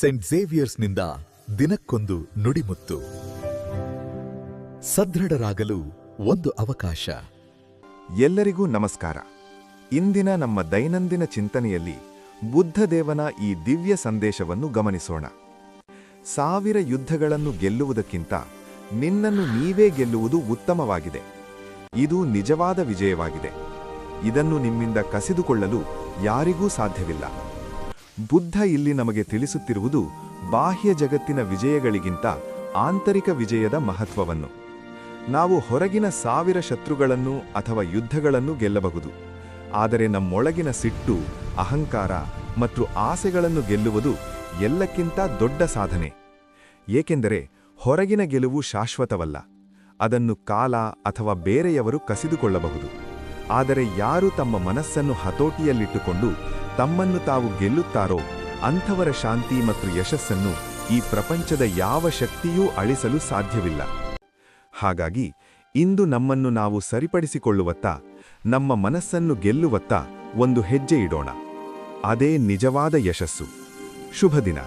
Scent ಝೇವಿಯರ್ಸ್ನಿಂದ ದಿನಕ್ಕೊಂದು ನುಡಿಮುತ್ತು. ಸದೃಢರಾಗಲು ಒಂದು ಅವಕಾಶ. ಎಲ್ಲರಿಗೂ ನಮಸ್ಕಾರ. ಇಂದಿನ ನಮ್ಮ ದೈನಂದಿನ ಚಿಂತನೆಯಲ್ಲಿ ಬುದ್ಧದೇವನ ಈ ದಿವ್ಯ ಸಂದೇಶವನ್ನು ಗಮನಿಸೋಣ. ಸಾವಿರ ಯುದ್ಧಗಳನ್ನು ಗೆಲ್ಲುವುದಕ್ಕಿಂತ ನಿನ್ನನ್ನು ನೀವೇ ಗೆಲ್ಲುವುದು ಉತ್ತಮವಾಗಿದೆ. ಇದು ನಿಜವಾದ ವಿಜಯವಾಗಿದೆ. ಇದನ್ನು ನಿಮ್ಮಿಂದ ಕಸಿದುಕೊಳ್ಳಲು ಯಾರಿಗೂ ಸಾಧ್ಯವಿಲ್ಲ. ಬುದ್ಧ ಇಲ್ಲಿ ನಮಗೆ ತಿಳಿಸುತ್ತಿರುವುದು ಬಾಹ್ಯ ಜಗತ್ತಿನ ವಿಜಯಗಳಿಗಿಂತ ಆಂತರಿಕ ವಿಜಯದ ಮಹತ್ವವನ್ನು. ನಾವು ಹೊರಗಿನ ಸಾವಿರ ಶತ್ರುಗಳನ್ನು ಅಥವಾ ಯುದ್ಧಗಳನ್ನು ಗೆಲ್ಲಬಹುದು. ಆದರೆ ನಮ್ಮೊಳಗಿನ ಸಿಟ್ಟು, ಅಹಂಕಾರ ಮತ್ತು ಆಸೆಗಳನ್ನು ಗೆಲ್ಲುವುದು ಎಲ್ಲಕ್ಕಿಂತ ದೊಡ್ಡ ಸಾಧನೆ. ಏಕೆಂದರೆ ಹೊರಗಿನ ಗೆಲುವು ಶಾಶ್ವತವಲ್ಲ. ಅದನ್ನು ಕಾಲ ಅಥವಾ ಬೇರೆಯವರು ಕಸಿದುಕೊಳ್ಳಬಹುದು. ಆದರೆ ಯಾರು ತಮ್ಮ ಮನಸ್ಸನ್ನು ಹತೋಟಿಯಲ್ಲಿಟ್ಟುಕೊಂಡು ತಮ್ಮನ್ನು ತಾವು ಗೆಲ್ಲುತ್ತಾರೋ ಅಂಥವರ ಶಾಂತಿ ಮತ್ತು ಯಶಸ್ಸನ್ನು ಈ ಪ್ರಪಂಚದ ಯಾವ ಶಕ್ತಿಯೂ ಅಳಿಸಲು ಸಾಧ್ಯವಿಲ್ಲ. ಹಾಗಾಗಿ ಇಂದು ನಮ್ಮನ್ನು ನಾವು ಸರಿಪಡಿಸಿಕೊಳ್ಳುವತ್ತ, ನಮ್ಮ ಮನಸ್ಸನ್ನು ಗೆಲ್ಲುವತ್ತ ಒಂದು ಹೆಜ್ಜೆ ಇಡೋಣ. ಅದೇ ನಿಜವಾದ ಯಶಸ್ಸು. ಶುಭ ದಿನ